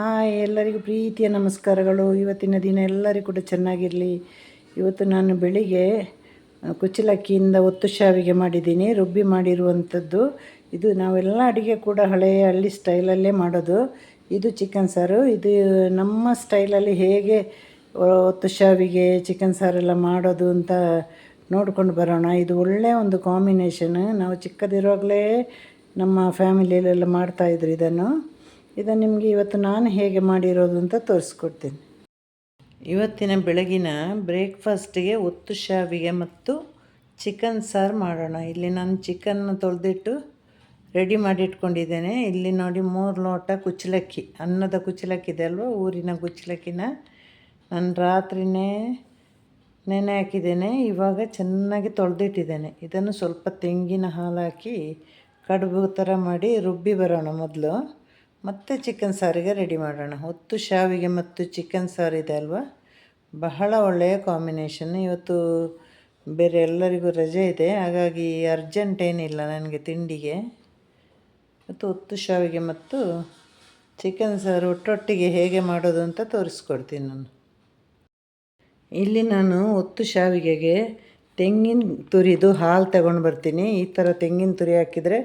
Hi, ಎಲ್ಲರಿಗೂ ಪ್ರೀತಿಯ ನಮಸ್ಕಾರಗಳು. ಇವತ್ತಿನ ದಿನ ಎಲ್ಲರಿಗೂ ಕೂಡ ಚೆನ್ನಾಗಿರಲಿ. ಇವತ್ತು ನಾನು ಬೆಳಿಗ್ಗೆ ಕುಚ್ಚಲಕ್ಕಿಯಿಂದ ಒತ್ತು ಶಾವಿಗೆ ಮಾಡಿದ್ದೀನಿ. ರುಬ್ಬಿ ಮಾಡಿರುವಂಥದ್ದು. ಇದು ನಾವೆಲ್ಲ ಅಡುಗೆ ಕೂಡ ಹಳೆಯ ಹಳ್ಳಿ ಸ್ಟೈಲಲ್ಲೇ ಮಾಡೋದು. ಇದು ಚಿಕನ್ ಸಾರು. ಇದು ನಮ್ಮ ಸ್ಟೈಲಲ್ಲಿ ಹೇಗೆ ಒತ್ತು ಶಾವಿಗೆ, ಚಿಕನ್ ಸಾರೆಲ್ಲ ಮಾಡೋದು ಅಂತ ನೋಡ್ಕೊಂಡು ಬರೋಣ. ಇದು ಒಳ್ಳೆಯ ಒಂದು ಕಾಂಬಿನೇಷನ್. ನಾವು ಚಿಕ್ಕದಿರುವಾಗಲೇ ನಮ್ಮ ಫ್ಯಾಮಿಲಿಯಲ್ಲೆಲ್ಲ ಮಾಡ್ತಾಯಿದ್ರು ಇದನ್ನು. ಇದನ್ನು ನಿಮಗೆ ಇವತ್ತು ನಾನು ಹೇಗೆ ಮಾಡಿರೋದು ಅಂತ ತೋರಿಸ್ಕೊಡ್ತೀನಿ. ಇವತ್ತಿನ ಬೆಳಗಿನ ಬ್ರೇಕ್ಫಾಸ್ಟಿಗೆ ಒತ್ತು ಶಾವಿಗೆ ಮತ್ತು ಚಿಕನ್ ಸಾರು ಮಾಡೋಣ. ಇಲ್ಲಿ ನಾನು ಚಿಕನ್ನ ತೊಳೆದಿಟ್ಟು ರೆಡಿ ಮಾಡಿ ಇಟ್ಕೊಂಡಿದ್ದೇನೆ ಇಲ್ಲಿ ನೋಡಿ ಮೂರು ಲೋಟ ಕುಚ್ಚಲಕ್ಕಿ. ಅನ್ನದ ಕುಚ್ಚಲಕ್ಕಿ ಇದೆ ಅಲ್ವ? ಊರಿನ ಕುಚ್ಚಲಕ್ಕಿನ ನಾನು ರಾತ್ರಿನೇ ನೆನೆ ಹಾಕಿದ್ದೇನೆ. ಇವಾಗ ಚೆನ್ನಾಗಿ ತೊಳೆದಿಟ್ಟಿದ್ದೇನೆ. ಇದನ್ನು ಸ್ವಲ್ಪ ತೆಂಗಿನ ಹಾಲು ಹಾಕಿ ಕಡುಬು ಥರ ಮಾಡಿ ರುಬ್ಬಿ ಬರೋಣ ಮೊದಲು. ಮತ್ತೆ ಚಿಕನ್ ಸಾರಿಗೆ ರೆಡಿ ಮಾಡೋಣ. ಹೊತ್ತು ಶಾವಿಗೆ ಮತ್ತು ಚಿಕನ್ ಸಾರು ಇದೆ ಅಲ್ವಾ? ಬಹಳ ಒಳ್ಳೆಯ ಕಾಂಬಿನೇಷನ್ ಇವತ್ತು ಬೇರೆ ಎಲ್ಲರಿಗೂ ರಜೆ ಇದೆ. ಹಾಗಾಗಿ ಅರ್ಜೆಂಟ್ ಏನಿಲ್ಲ ನನಗೆ ತಿಂಡಿಗೆ. ಮತ್ತು ಹೊತ್ತು ಶಾವಿಗೆ ಮತ್ತು ಚಿಕನ್ ಸಾರು ಒಟ್ಟೊಟ್ಟಿಗೆ ಹೇಗೆ ಮಾಡೋದು ಅಂತ ತೋರಿಸ್ಕೊಡ್ತೀನಿ ನಾನು. ಇಲ್ಲಿ ನಾನು ಒತ್ತು ಶಾವಿಗೆಗೆ ತೆಂಗಿನ ತುರಿದು ಹಾಲು ತಗೊಂಡು ಬರ್ತೀನಿ. ಈ ಥರ ತೆಂಗಿನ ತುರಿ ಹಾಕಿದರೆ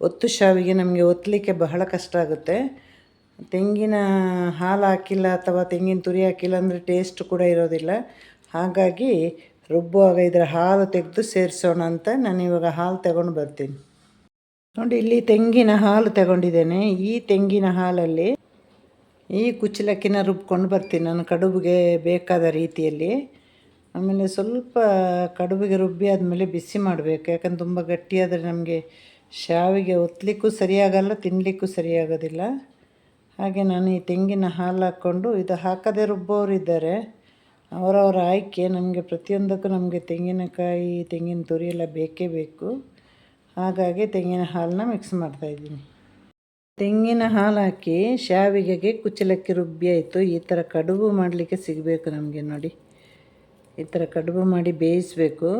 ಒತ್ತು ಶಾವಿಗೆ ನಮಗೆ ಒತ್ತಲಿಕ್ಕೆ ಬಹಳ ಕಷ್ಟ ಆಗುತ್ತೆ. ತೆಂಗಿನ ಹಾಲು ಹಾಕಿಲ್ಲ ಅಥವಾ ತೆಂಗಿನ ತುರಿ ಹಾಕಿಲ್ಲ ಅಂದರೆ ಟೇಸ್ಟ್ ಕೂಡ ಇರೋದಿಲ್ಲ. ಹಾಗಾಗಿ ರುಬ್ಬುವಾಗ ಇದರ ಹಾಲು ತೆಗೆದು ಸೇರಿಸೋಣ ಅಂತ ನಾನು ಇವಾಗ ಹಾಲು ತಗೊಂಡು ಬರ್ತೀನಿ. ನೋಡಿ, ಇಲ್ಲಿ ತೆಂಗಿನ ಹಾಲು ತಗೊಂಡಿದ್ದೇನೆ. ಈ ತೆಂಗಿನ ಹಾಲಲ್ಲಿ ಈ ಕುಚ್ಚಲಕ್ಕಿನ ರುಬ್ಕೊಂಡು ಬರ್ತೀನಿ ನಾನು ಕಡುಬಿಗೆ ಬೇಕಾದ ರೀತಿಯಲ್ಲಿ. ಆಮೇಲೆ ಸ್ವಲ್ಪ ಕಡುಬಿಗೆ ರುಬ್ಬಿ ಆದಮೇಲೆ ಬಿಸಿ ಮಾಡಬೇಕು. ಯಾಕಂದ್ರೆ ತುಂಬ ಗಟ್ಟಿಯಾದರೆ ನಮಗೆ ಶಾವಿಗೆ ಒತ್ತಲಿಕ್ಕೂ ಸರಿಯಾಗಲ್ಲ ತಿನ್ನಲಿಕ್ಕೂ ಸರಿಯಾಗೋದಿಲ್ಲ. ಹಾಗೆ ನಾನು ಈ ತೆಂಗಿನ ಹಾಲು ಹಾಕ್ಕೊಂಡು ಇದು ಹಾಕದೇ ರುಬ್ಬೋರು ಇದ್ದಾರೆ ಅವರವರ ಆಯ್ಕೆ, ನಮಗೆ ಪ್ರತಿಯೊಂದಕ್ಕೂ ನಮಗೆ ತೆಂಗಿನಕಾಯಿ, ತೆಂಗಿನ ತುರಿ ಎಲ್ಲ ಬೇಕೇ ಬೇಕು. ಹಾಗಾಗಿ ತೆಂಗಿನ ಹಾಲನ್ನ ಮಿಕ್ಸ್ ಮಾಡ್ತಾಯಿದ್ದೀನಿ ತೆಂಗಿನ ಹಾಲು ಹಾಕಿ ಶಾವಿಗೆಗೆ ಕುಚ್ಚಲಕ್ಕಿ ರುಬ್ಬಿ ಆಯಿತು. ಈ ಥರ ಕಡುಬು ಮಾಡಲಿಕ್ಕೆ ಸಿಗಬೇಕು ನಮಗೆ ನೋಡಿ. ಈ ಥರ ಕಡುಬು ಮಾಡಿ ಬೇಯಿಸಬೇಕು.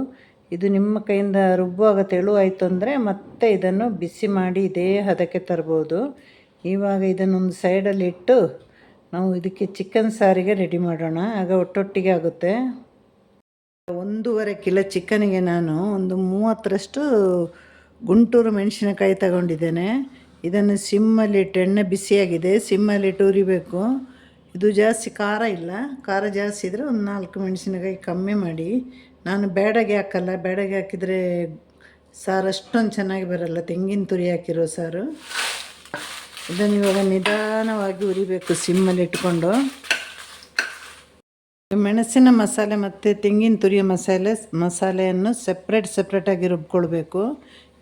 ಇದು ನಿಮ್ಮ ಕೈಯಿಂದ ರುಬ್ಬುವಾಗ ತೆಳು ಆಯಿತು ಅಂದರೆ ಮತ್ತೆ ಇದನ್ನು ಬಿಸಿ ಮಾಡಿ ಇದೇ ಹದಕ್ಕೆ ತರ್ಬೋದು. ಇವಾಗ ಇದನ್ನೊಂದು ಸೈಡಲ್ಲಿ ಇಟ್ಟು ನಾವು ಇದಕ್ಕೆ ಚಿಕನ್ ಸಾರಿಗೆ ರೆಡಿ ಮಾಡೋಣ. ಆಗ ಒಟ್ಟೊಟ್ಟಿಗೆ ಆಗುತ್ತೆ. ಒಂದೂವರೆ ಕಿಲೋ ಚಿಕನಿಗೆ ನಾನು ಒಂದು ಮೂವತ್ತರಷ್ಟು ಗುಂಟೂರು ಮೆಣಸಿನಕಾಯಿ ತಗೊಂಡಿದ್ದೇನೆ. ಇದನ್ನು ಸಿಮ್ಮಲ್ಲಿಟ್ಟು ಎಣ್ಣೆ ಬಿಸಿಯಾಗಿದೆ. ಸಿಮ್ಮಲ್ಲಿಟ್ಟು ಉರಿಬೇಕು ಇದು ಜಾಸ್ತಿ ಖಾರ ಇಲ್ಲ. ಖಾರ ಜಾಸ್ತಿ ಇದ್ದರೆ ಒಂದು ನಾಲ್ಕು ಮೆಣಸಿನಕಾಯಿ ಕಮ್ಮಿ ಮಾಡಿ. ನಾನು ಬೇಡಗೆ ಹಾಕಲ್ಲ ಬೇಡಗೆ ಹಾಕಿದರೆ ಸಾರು ಅಷ್ಟೊಂದು ಚೆನ್ನಾಗಿ ಬರಲ್ಲ, ತೆಂಗಿನ ತುರಿ ಹಾಕಿರೋ ಸಾರು. ಇದನ್ನು ಇವಾಗ ನಿಧಾನವಾಗಿ ಉರಿಬೇಕು ಸಿಮ್ಮಲ್ಲಿ ಇಟ್ಕೊಂಡು. ಮೆಣಸಿನ ಮಸಾಲೆ ಮತ್ತು ತೆಂಗಿನ ತುರಿಯ ಮಸಾಲೆ, ಮಸಾಲೆಯನ್ನು ಸಪ್ರೇಟ್ ಸಪ್ರೇಟಾಗಿ ರುಬ್ಕೊಳ್ಬೇಕು.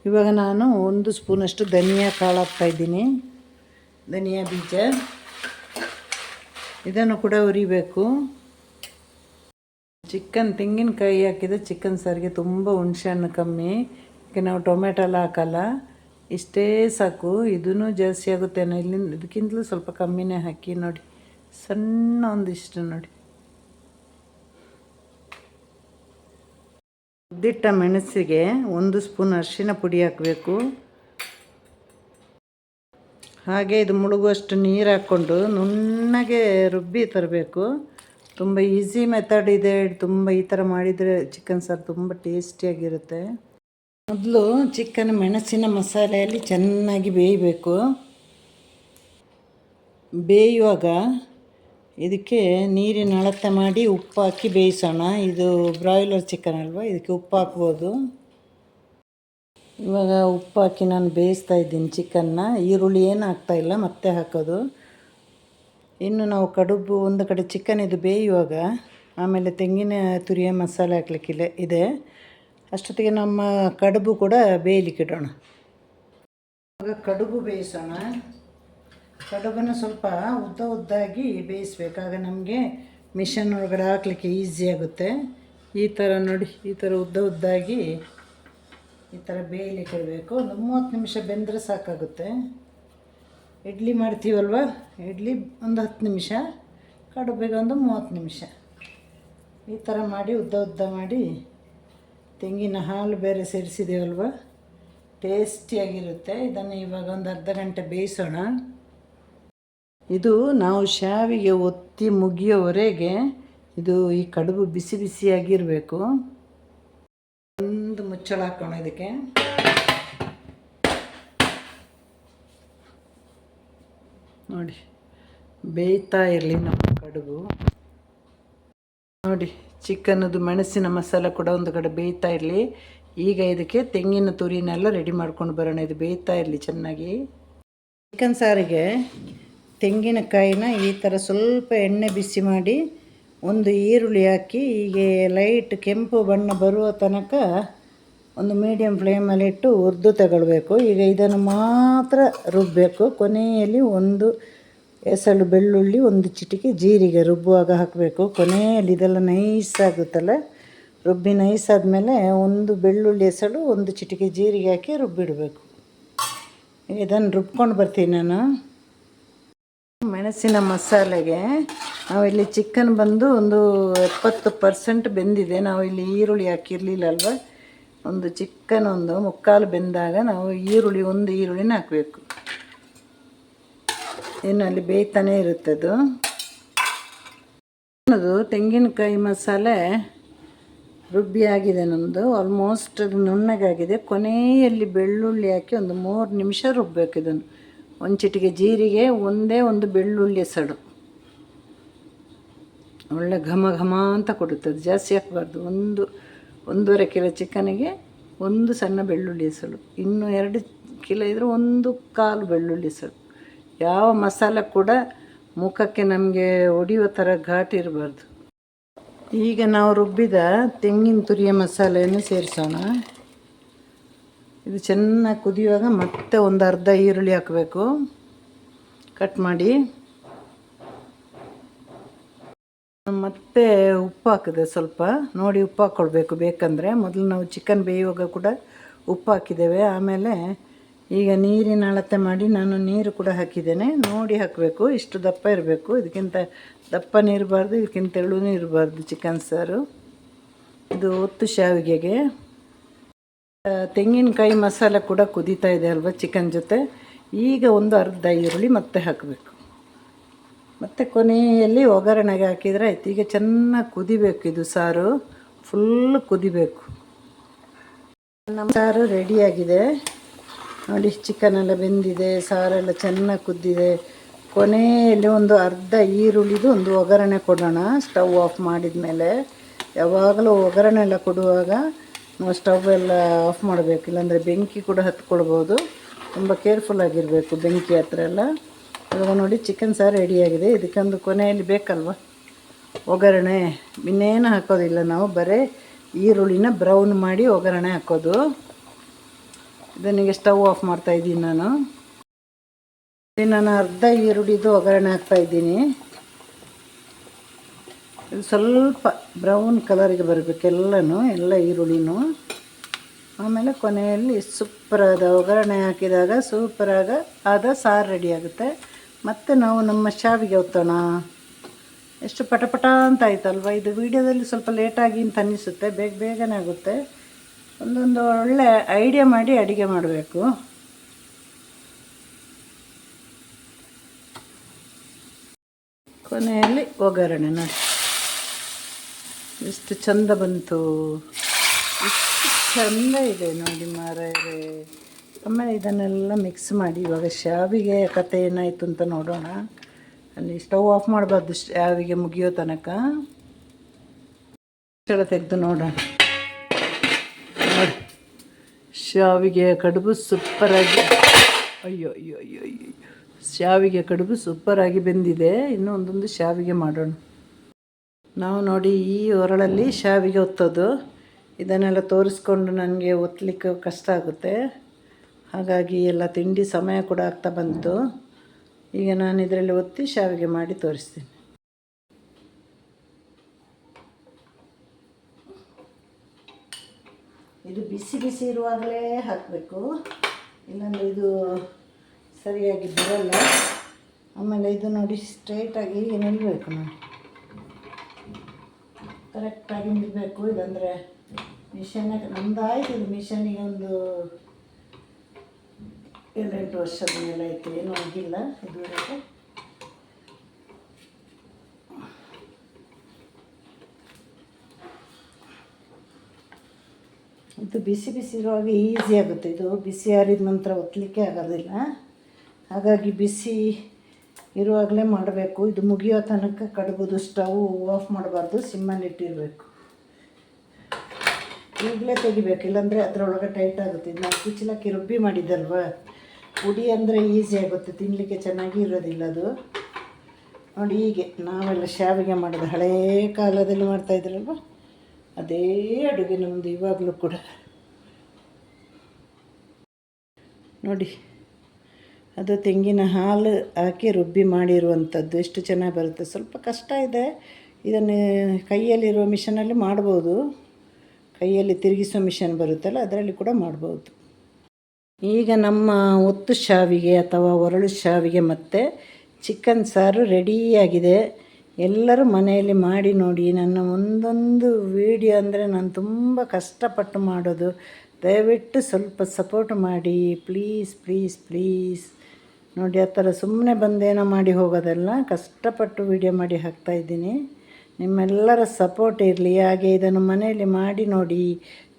ಇವಾಗ ನಾನು ಒಂದು ಸ್ಪೂನಷ್ಟು ಧನಿಯಾ ಕಾಳು ಹಾಕ್ತಾಯಿದ್ದೀನಿ ಧನಿಯಾ ಬೀಜ. ಇದನ್ನು ಕೂಡ ಉರಿಬೇಕು ಚಿಕನ್ ತೆಂಗಿನಕಾಯಿ ಹಾಕಿದರೆ ಚಿಕನ್ ಸಾರಿಗೆ ತುಂಬ ಹುಣಸೆಹಣ್ಣು ಕಮ್ಮಿ. ಈಗ ನಾವು ಟೊಮೆಟೊ ಎಲ್ಲ ಹಾಕಲ್ಲ. ಇಷ್ಟೇ ಸಾಕು. ಇದೂ ಜಾಸ್ತಿ ಆಗುತ್ತೆ ಇಲ್ಲಿಂದ ಇದಕ್ಕಿಂತಲೂ ಸ್ವಲ್ಪ ಕಮ್ಮಿನೇ ಹಾಕಿ ನೋಡಿ. ಸಣ್ಣ ಒಂದಿಷ್ಟು ನೋಡಿ. ಉದ್ದಿಟ್ಟ ಮೆಣಸಿಗೆ ಒಂದು ಸ್ಪೂನ್ ಅರಿಶಿನ ಪುಡಿ ಹಾಕಬೇಕು. ಹಾಗೆ ಇದು ಮುಳುಗುವಷ್ಟು ನೀರು ಹಾಕ್ಕೊಂಡು ನುಣ್ಣಗೆ ರುಬ್ಬಿ ತರಬೇಕು. ತುಂಬ ಈಸಿ ಮೆಥಡ್ ಇದೆ. ತುಂಬ ಈ ಥರ ಮಾಡಿದರೆ ಚಿಕನ್ ಸಾರು ತುಂಬ ಟೇಸ್ಟಿಯಾಗಿರುತ್ತೆ ಮೊದಲು ಚಿಕನ್ ಮೆಣಸಿನ ಮಸಾಲೆಯಲ್ಲಿ ಚೆನ್ನಾಗಿ ಬೇಯಬೇಕು. ಬೇಯುವಾಗ ಇದಕ್ಕೆ ನೀರಿನ ಅಳತೆ ಮಾಡಿ ಉಪ್ಪು ಹಾಕಿ ಬೇಯಿಸೋಣ. ಇದು ಬ್ರಾಯ್ಲರ್ ಚಿಕನ್ ಅಲ್ವಾ? ಇದಕ್ಕೆ ಉಪ್ಪು ಹಾಕ್ಬೋದು. ಇವಾಗ ಉಪ್ಪು ಹಾಕಿ ನಾನು ಬೇಯಿಸ್ತಾ ಇದ್ದೀನಿ ಚಿಕನ್ನ ಈರುಳ್ಳಿ ಏನು ಹಾಕ್ತಾಯಿಲ್ಲ ಮತ್ತೆ ಹಾಕೋದು. ಇನ್ನು ನಾವು ಕಡುಬು, ಒಂದು ಕಡೆ ಚಿಕನ್ ಇದು ಬೇಯುವಾಗ, ಆಮೇಲೆ ತೆಂಗಿನ ತುರಿಯ ಮಸಾಲೆ ಹಾಕ್ಲಿಕ್ಕಿಲ್ಲ ಇದೆ. ಅಷ್ಟೊತ್ತಿಗೆ ನಮ್ಮ ಕಡುಬು ಕೂಡ ಬೇಯಲಿಕ್ಕೆ ಇಡೋಣ. ಇವಾಗ ಕಡುಬು ಬೇಯಿಸೋಣ. ಕಡುಬನ್ನು ಸ್ವಲ್ಪ ಉದ್ದ ಉದ್ದಾಗಿ ಬೇಯಿಸ್ಬೇಕು. ಆಗ ನಮಗೆ ಮಿಷನ್ ಒಳಗಡೆ ಹಾಕ್ಲಿಕ್ಕೆ ಈಸಿ ಆಗುತ್ತೆ. ಈ ಥರ ನೋಡಿ, ಈ ಥರ ಉದ್ದ ಉದ್ದಾಗಿ ಈ ಥರ ಬೇಯಲಿಕ್ಕೆ ಇಡಬೇಕು. ಒಂದು ಮೂವತ್ತು ನಿಮಿಷ ಬೆಂದರೆ ಸಾಕಾಗುತ್ತೆ. ಇಡ್ಲಿ ಮಾಡ್ತೀವಲ್ವ? ಇಡ್ಲಿ ಒಂದು ಹತ್ತು ನಿಮಿಷ, ಕಡುಬಿಗೆ ಒಂದು ಮೂವತ್ತು ನಿಮಿಷ. ಈ ಥರ ಮಾಡಿ ಉದ್ದ ಉದ್ದ ಮಾಡಿ ತೆಂಗಿನ ಹಾಲು ಬೇರೆ ಸೇರಿಸಿದ್ದೀವಲ್ವ ಟೇಸ್ಟಿಯಾಗಿರುತ್ತೆ. ಇದನ್ನು ಇವಾಗ ಒಂದು ಅರ್ಧ ಗಂಟೆ ಬೇಯಿಸೋಣ. ಇದು ನಾವು ಶಾವಿಗೆ ಒತ್ತಿ ಮುಗಿಯೋವರೆಗೆ ಇದು ಈ ಕಡುಬು ಬಿಸಿ ಬಿಸಿಯಾಗಿರಬೇಕು. ಒಂದು ಮುಚ್ಚಳ ಹಾಕೋಣ ಇದಕ್ಕೆ. ನೋಡಿ, ಬೇಯ್ತಾ ಇರಲಿ ನಮ್ಮ ಕಡುಬು. ನೋಡಿ ಚಿಕನ್ನದು ಮೆಣಸಿನ ಮಸಾಲ ಕೂಡ ಒಂದು ಕಡೆ ಬೇಯ್ತಾ ಇರಲಿ. ಈಗ ಇದಕ್ಕೆ ತೆಂಗಿನ ತುರಿನೆಲ್ಲ ರೆಡಿ ಮಾಡ್ಕೊಂಡು ಬರೋಣ. ಇದು ಬೇಯ್ತಾ ಇರಲಿ ಚೆನ್ನಾಗಿ. ಚಿಕನ್ ಸಾರಿಗೆ ತೆಂಗಿನಕಾಯಿನ ಈ ಥರ ಸ್ವಲ್ಪ ಎಣ್ಣೆ ಬಿಸಿ ಮಾಡಿ ಒಂದು ಈರುಳ್ಳಿ ಹಾಕಿ, ಹೀಗೆ ಲೈಟ್ ಕೆಂಪು ಬಣ್ಣ ಬರುವ ತನಕ ಒಂದು ಮೀಡಿಯಮ್ ಫ್ಲೇಮಲ್ಲಿಟ್ಟು ಹುರಿದು ತಗೊಳ್ಬೇಕು. ಈಗ ಇದನ್ನು ಮಾತ್ರ ರುಬ್ಬಬೇಕು ಕೊನೆಯಲ್ಲಿ ಒಂದು ಎಸಳು ಬೆಳ್ಳುಳ್ಳಿ, ಒಂದು ಚಿಟಿಕೆ ಜೀರಿಗೆ ರುಬ್ಬುವಾಗ ಹಾಕಬೇಕು. ಕೊನೆಯಲ್ಲಿ ಇದೆಲ್ಲ ನೈಸ್ ಆಗುತ್ತಲ್ಲ ರುಬ್ಬಿ ನೈಸ್ ಆದಮೇಲೆ ಒಂದು ಬೆಳ್ಳುಳ್ಳಿ ಎಸಳು ಒಂದು ಚಿಟಿಕೆ ಜೀರಿಗೆ ಹಾಕಿ ರುಬ್ಬಿಡಬೇಕು. ಇದನ್ನು ರುಬ್ಕೊಂಡು ಬರ್ತೀನಿ ನಾನು. ಮೆಣಸಿನ ಮಸಾಲೆಗೆ ನಾವಿಲ್ಲಿ ಚಿಕನ್ ಬಂದು ಒಂದು ಎಪ್ಪತ್ತು ಪರ್ಸೆಂಟ್ ಬೆಂದಿದೆ. ನಾವು ಇಲ್ಲಿ ಈರುಳ್ಳಿ ಹಾಕಿರಲಿಲ್ಲ ಅಲ್ವಾ? ಒಂದು ಚಿಕನ್ ಒಂದು ಮುಕ್ಕಾಲು ಬೆಂದಾಗ ನಾವು ಈರುಳ್ಳಿ, ಒಂದು ಈರುಳ್ಳಿನ ಹಾಕಬೇಕು. ಇನ್ನು ಅಲ್ಲಿ ಬೇಯ್ತಾನೆ ಇರುತ್ತದು. ಅದು ತೆಂಗಿನಕಾಯಿ ಮಸಾಲೆ ರುಬ್ಬಿ ಆಗಿದೆ ನಮ್ಮದು ಆಲ್ಮೋಸ್ಟ್ ಅದು ನುಣ್ಣಗಾಗಿದೆ. ಕೊನೆಯಲ್ಲಿ ಬೆಳ್ಳುಳ್ಳಿ ಹಾಕಿ ಒಂದು ಮೂರು ನಿಮಿಷ ರುಬ್ಬಬೇಕು ಇದನ್ನು. ಒಂದು ಚಿಟಿಕೆ ಜೀರಿಗೆ, ಒಂದೇ ಒಂದು ಬೆಳ್ಳುಳ್ಳಿ ಸಡು. ಒಳ್ಳೆ ಘಮ ಘಮ ಅಂತ ಕೊಡುತ್ತದೆ ಜಾಸ್ತಿ ಹಾಕಬಾರ್ದು. ಒಂದು ಒಂದೂವರೆ ಕಿಲೋ ಚಿಕನಿಗೆ ಒಂದು ಸಣ್ಣ ಬೆಳ್ಳುಳ್ಳಿ ಇನ್ನು ಎರಡು ಕಿಲೋ ಇದ್ದರೆ ಒಂದು ಕಾಲು ಬೆಳ್ಳುಳ್ಳಿ ಹೆಸಳು ಯಾವ ಮಸಾಲೆ ಕೂಡ ಮುಖಕ್ಕೆ ನಮಗೆ ಹೊಡಿಯೋ ಥರ ಘಾಟಿ ಇರಬಾರ್ದು. ಈಗ ನಾವು ರುಬ್ಬಿದ ತೆಂಗಿನ ತುರಿಯ ಮಸಾಲೆಯನ್ನು ಸೇರಿಸೋಣ. ಇದು ಚೆನ್ನಾಗಿ ಕುದಿಯುವಾಗ ಮತ್ತೆ ಒಂದು ಅರ್ಧ ಈರುಳ್ಳಿ ಹಾಕಬೇಕು. ಕಟ್ ಮಾಡಿ. ಮತ್ತೆ ಉಪ್ಪು ಹಾಕಿದೆ ಸ್ವಲ್ಪ. ನೋಡಿ ಉಪ್ಪು ಹಾಕ್ಕೊಳ್ಬೇಕು ಬೇಕಂದರೆ ಮೊದಲು ನಾವು ಚಿಕನ್ ಬೇಯುವಾಗ ಕೂಡ ಉಪ್ಪು ಹಾಕಿದ್ದೇವೆ. ಆಮೇಲೆ ಈಗ ನೀರಿನ ಅಳತೆ ಮಾಡಿ ನಾನು ನೀರು ಕೂಡ ಹಾಕಿದ್ದೇನೆ. ನೋಡಿ ಹಾಕಬೇಕು. ಇಷ್ಟು ದಪ್ಪ ಇರಬೇಕು. ಇದಕ್ಕಿಂತ ದಪ್ಪನೇ ಇರಬಾರ್ದು ಇದಕ್ಕಿಂತ ತೆಳುನೂ ಇರಬಾರ್ದು ಚಿಕನ್ ಸಾರು. ಇದು ಒತ್ತು ಶಾವಿಗೆಗೆ. ತೆಂಗಿನಕಾಯಿ ಮಸಾಲೆ ಕೂಡ ಕುದೀತಾ ಇದೆ ಅಲ್ವಾ ಚಿಕನ್ ಜೊತೆ? ಈಗ ಒಂದು ಅರ್ಧ ಈರುಳ್ಳಿ ಮತ್ತೆ ಹಾಕಬೇಕು. ಮತ್ತು ಕೊನೆಯಲ್ಲಿ ಒಗ್ಗರಣೆಗೆ ಹಾಕಿದರೆ ಆಯ್ತು. ಈಗ ಚೆನ್ನಾಗಿ ಕುದಿಬೇಕು ಇದು ಸಾರು. ಫುಲ್ ಕುದಿಬೇಕು. ನಮ್ಮ ಸಾರು ರೆಡಿಯಾಗಿದೆ ನೋಡಿ ಚಿಕನ್ ಎಲ್ಲ ಬೆಂದಿದೆ, ಸಾರೆಲ್ಲ ಚೆನ್ನಾಗಿ ಕುದ್ದಿದೆ. ಕೊನೆಯಲ್ಲಿ ಒಂದು ಅರ್ಧ ಈರುಳ್ಳಿದು ಒಂದು ಒಗ್ಗರಣೆ ಕೊಡೋಣ. ಸ್ಟವ್ ಆಫ್ ಮಾಡಿದ ಮೇಲೆ ಯಾವಾಗಲೂ ಒಗ್ಗರಣೆ ಎಲ್ಲ ಕೊಡುವಾಗ ನಾವು ಸ್ಟವ್ ಎಲ್ಲ ಆಫ್ ಮಾಡಬೇಕು. ಇಲ್ಲಾಂದರೆ ಬೆಂಕಿ ಕೂಡ ಹತ್ಕೊಳ್ಬೋದು. ತುಂಬ ಕೇರ್ಫುಲ್ ಆಗಿರಬೇಕು ಬೆಂಕಿ ಹತ್ರ ಎಲ್ಲ. ಇವಾಗ ನೋಡಿ ಚಿಕನ್ ಸಾರು ರೆಡಿಯಾಗಿದೆ ಇದಕ್ಕೊಂದು ಕೊನೆಯಲ್ಲಿ ಬೇಕಲ್ವ? ಒಗ್ಗರಣೆ. ಇನ್ನೇನು ಹಾಕೋದಿಲ್ಲ ನಾವು. ಬರೀ ಈರುಳ್ಳಿನ ಬ್ರೌನ್ ಮಾಡಿ ಒಗ್ಗರಣೆ ಹಾಕೋದು. ಇದನ್ನಿಗೆ ಸ್ಟವ್ ಆಫ್ ಮಾಡ್ತಾ ಇದ್ದೀನಿ ನಾನು. ನಾನು ಅರ್ಧ ಈರುಳ್ಳಿದು ಒಗ್ಗರಣೆ ಹಾಕ್ತಾ ಇದ್ದೀನಿ. ಇದು ಸ್ವಲ್ಪ ಬ್ರೌನ್ ಕಲರಿಗೆ ಬರಬೇಕು ಎಲ್ಲನೂ, ಎಲ್ಲ ಈರುಳ್ಳಿನೂ. ಆಮೇಲೆ ಕೊನೆಯಲ್ಲಿ ಸೂಪರಾದ ಒಗ್ಗರಣೆ ಹಾಕಿದಾಗ ಸೂಪರಾಗ ಆದ ಸಾರು ರೆಡಿ ಆಗುತ್ತೆ. ಮತ್ತು ನಾವು ನಮ್ಮ ಶಾವಿಗೆ ಒತ್ತೋಣ. ಎಷ್ಟು ಪಟಪಟ ಅಂತ ಆಯ್ತಲ್ವ? ಇದು ವೀಡಿಯೋದಲ್ಲಿ ಸ್ವಲ್ಪ ಲೇಟಾಗಿ ಅಂತ ಅನ್ನಿಸುತ್ತೆ ಬೇಗ ಬೇಗನೆ ಆಗುತ್ತೆ. ಒಂದೊಂದು ಒಳ್ಳೆ ಐಡಿಯಾ ಮಾಡಿ ಅಡುಗೆ ಮಾಡಬೇಕು. ಕೊನೆಯಲ್ಲಿ ಒಗ್ಗರಣೆ ನೋಡಿ. ಎಷ್ಟು ಚಂದ ಬಂತು. ಎಷ್ಟು ಚಂದ ಇದೆ ನೋಡಿ ಮಾರಾಯರೆ ಆಮೇಲೆ ಇದನ್ನೆಲ್ಲ ಮಿಕ್ಸ್ ಮಾಡಿ ಇವಾಗ ಶಾವಿಗೆ ಕತೆ ಏನಾಯಿತು ಅಂತ ನೋಡೋಣ. ಅಲ್ಲಿ ಸ್ಟವ್ ಆಫ್ ಮಾಡಬಾರ್ದು, ಶಾವಿಗೆ ಮುಗಿಯೋ ತನಕ. ತೆಗೆದು ನೋಡೋಣ. ನೋಡಿ, ಶಾವಿಗೆ ಕಡುಬು ಸೂಪರಾಗಿ ಅಯ್ಯೋ ಅಯ್ಯೋ ಅಯ್ಯೋ ಅಯ್ಯೋ ಶಾವಿಗೆ ಕಡುಬು ಸೂಪರಾಗಿ ಬೆಂದಿದೆ. ಇನ್ನೂ ಒಂದೊಂದು ಶಾವಿಗೆ ಮಾಡೋಣ. ನಾವು ನೋಡಿ ಈ ಹೊರಳಲ್ಲಿ ಶಾವಿಗೆ ಒತ್ತೋದು. ಇದನ್ನೆಲ್ಲ ತೋರಿಸ್ಕೊಂಡು ನನಗೆ ಒತ್ತಲಿಕ್ಕೆ ಕಷ್ಟ ಆಗುತ್ತೆ. ಹಾಗಾಗಿ ಎಲ್ಲ ತಿಂಡಿ ಸಮಯ ಕೂಡ ಆಗ್ತಾ ಬಂತು. ಈಗ ನಾನು ಇದರಲ್ಲಿ ಒತ್ತಿ ಶಾವಿಗೆ ಮಾಡಿ ತೋರಿಸ್ತೀನಿ. ಇದು ಬಿಸಿ ಬಿಸಿ ಇರುವಾಗಲೇ ಹಾಕಬೇಕು. ಇಲ್ಲಾಂದರೆ ಇದು ಸರಿಯಾಗಿ ಬರಲ್ಲ. ಆಮೇಲೆ ಇದು ನೋಡಿ ಸ್ಟ್ರೈಟಾಗಿ ನಿಲ್ಲಬೇಕು ನೋಡಿ. ಕರೆಕ್ಟಾಗಿ ನಿಲ್ಲಬೇಕು ಇಲ್ಲಾಂದರೆ ಮಿಷನ್ ನಮ್ದು ಆಯಿತು ಇದು ಮಿಷನಿಗೆ ಒಂದು ಏಳೆಂಟು ವರ್ಷದ ಮೇಲೆ ಐತೆ ಏನೂ ಆಗಿಲ್ಲ ಇದುವರೆಗೆ. ಇದು ಬಿಸಿ ಬಿಸಿ ಇರುವಾಗ ಈಸಿ ಆಗುತ್ತೆ, ಇದು ಬಿಸಿ ಆರಿದ ನಂತರ ಒತ್ತಲಿಕ್ಕೆ ಆಗೋದಿಲ್ಲ. ಹಾಗಾಗಿ ಬಿಸಿ ಇರುವಾಗಲೇ ಮಾಡಬೇಕು. ಇದು ಮುಗಿಯೋ ತನಕ ಕಡಬೋದು ಸ್ಟವ್ ಆಫ್ ಮಾಡಬಾರ್ದು ಸಿಮ್ಮಲ್ಲಿಟ್ಟಿರಬೇಕು ಈಗಲೇ ತೆಗಿಬೇಕು, ಇಲ್ಲಾಂದರೆ ಅದರೊಳಗೆ ಟೈಟ್ ಆಗುತ್ತೆ. ಇದು ನಾವು ಕುಚ್ಚಲಕ್ಕಿ ರುಬ್ಬಿ ಮಾಡಿದ್ದಲ್ವ? ಪುಡಿ ಅಂದರೆ ಈಸಿ ಆಗುತ್ತೆ ತಿನ್ನಲಿಕ್ಕೆ ಚೆನ್ನಾಗಿ ಇರೋದಿಲ್ಲ ಅದು. ನೋಡಿ ಹೀಗೆ, ನಾವೆಲ್ಲ ಶಾವಿಗೆ ಮಾಡೋದು ಹಳೇ ಕಾಲದಲ್ಲಿ ಮಾಡ್ತಾಯಿದ್ರಲ್ವ ಅದೇ ಅಡುಗೆ ನಮ್ಮದು ಇವಾಗಲೂ ಕೂಡ. ನೋಡಿ, ಅದು ತೆಂಗಿನ ಹಾಲು ಹಾಕಿ ರುಬ್ಬಿ ಮಾಡಿರುವಂಥದ್ದು ಎಷ್ಟು ಚೆನ್ನಾಗಿ ಬರುತ್ತೆ. ಸ್ವಲ್ಪ ಕಷ್ಟ ಇದೆ, ಇದನ್ನು ಕೈಯಲ್ಲಿರುವ ಮಿಷನಲ್ಲಿ ಮಾಡ್ಬೋದು. ಕೈಯಲ್ಲಿ ತಿರುಗಿಸೋ ಮಿಷನ್ ಬರುತ್ತಲ್ಲ, ಅದರಲ್ಲಿ ಕೂಡ ಮಾಡ್ಬೋದು. ಈಗ ನಮ್ಮ ಒತ್ತು ಶಾವಿಗೆ ಅಥವಾ ಒರಳು ಶಾವಿಗೆ ಮತ್ತು ಚಿಕನ್ ಸಾರು ರೆಡಿಯಾಗಿದೆ ಎಲ್ಲರೂ ಮನೆಯಲ್ಲಿ ಮಾಡಿ ನೋಡಿ. ನನ್ನ ಒಂದೊಂದು ವಿಡಿಯೋ ಅಂದರೆ ನಾನು ತುಂಬ ಕಷ್ಟಪಟ್ಟು ಮಾಡೋದು. ದಯವಿಟ್ಟು ಸ್ವಲ್ಪ ಸಪೋರ್ಟ್ ಮಾಡಿ. ಪ್ಲೀಸ್ ಪ್ಲೀಸ್ ಪ್ಲೀಸ್ ನೋಡಿ, ಆ ಥರ ಸುಮ್ಮನೆ ಬಂದೇನೋ ಮಾಡಿ ಹೋಗೋದಲ್ಲ. ಕಷ್ಟಪಟ್ಟು ವಿಡಿಯೋ ಮಾಡಿ ಹಾಕ್ತಾಯಿದ್ದೀನಿ ನಿಮ್ಮೆಲ್ಲರ ಸಪೋರ್ಟ್ ಇರಲಿ. ಹಾಗೆ ಇದನ್ನು ಮನೆಯಲ್ಲಿ ಮಾಡಿ ನೋಡಿ.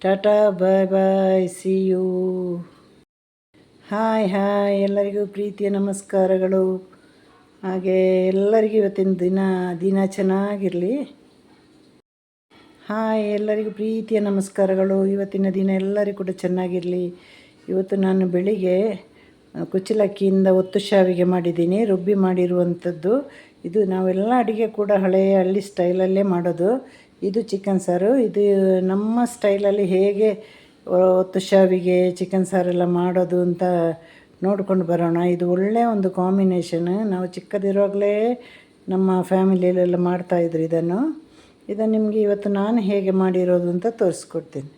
Tata bye bye see you hi hi ಎಲ್ಲರಿಗೂ ಪ್ರೀತಿಯ ನಮಸ್ಕಾರಗಳು. ಹಾಗೆ ಎಲ್ಲರಿಗೂ ಇವತ್ತಿನ ದಿನ ದಿನ ಚೆನ್ನಾಗಿರಲಿ. ಹಾಯ್ ಎಲ್ಲರಿಗೂ ಪ್ರೀತಿಯ ನಮಸ್ಕಾರಗಳು. ಇವತ್ತಿನ ದಿನ ಎಲ್ಲರಿಗೂ ಕೂಡ ಚೆನ್ನಾಗಿರಲಿ. ಇವತ್ತು ನಾನು ಬೆಳಿಗ್ಗೆ ಕುಚ್ಚಲಕ್ಕಿಯಿಂದ ಒತ್ತು ಶಾವಿಗೆ ಮಾಡಿದ್ದೀನಿ. ರುಬ್ಬಿ ಮಾಡಿರುವಂಥದ್ದು. ಇದು ನಾವೆಲ್ಲ ಅಡುಗೆ ಕೂಡ ಹಳೆಯ ಹಳ್ಳಿ ಸ್ಟೈಲಲ್ಲೇ ಮಾಡೋದು. ಇದು ಚಿಕನ್ ಸಾರು. ಇದು ನಮ್ಮ ಸ್ಟೈಲಲ್ಲಿ ಹೇಗೆ ಒತ್ತು ಶಾವಿಗೆ ಚಿಕನ್ ಸಾರೆಲ್ಲ ಮಾಡೋದು ಅಂತ ನೋಡ್ಕೊಂಡು ಬರೋಣ. ಇದು ಒಳ್ಳೆಯ ಒಂದು ಕಾಂಬಿನೇಷನ್ ನಾವು ಚಿಕ್ಕದಿರುವಾಗಲೇ ನಮ್ಮ ಫ್ಯಾಮಿಲಿಯಲ್ಲೆಲ್ಲ ಮಾಡ್ತಾಯಿದ್ರು ಇದನ್ನು. ಇದನ್ನು ನಿಮಗೆ ಇವತ್ತು ನಾನು ಹೇಗೆ ಮಾಡಿರೋದು ಅಂತ ತೋರಿಸ್ಕೊಡ್ತೀನಿ.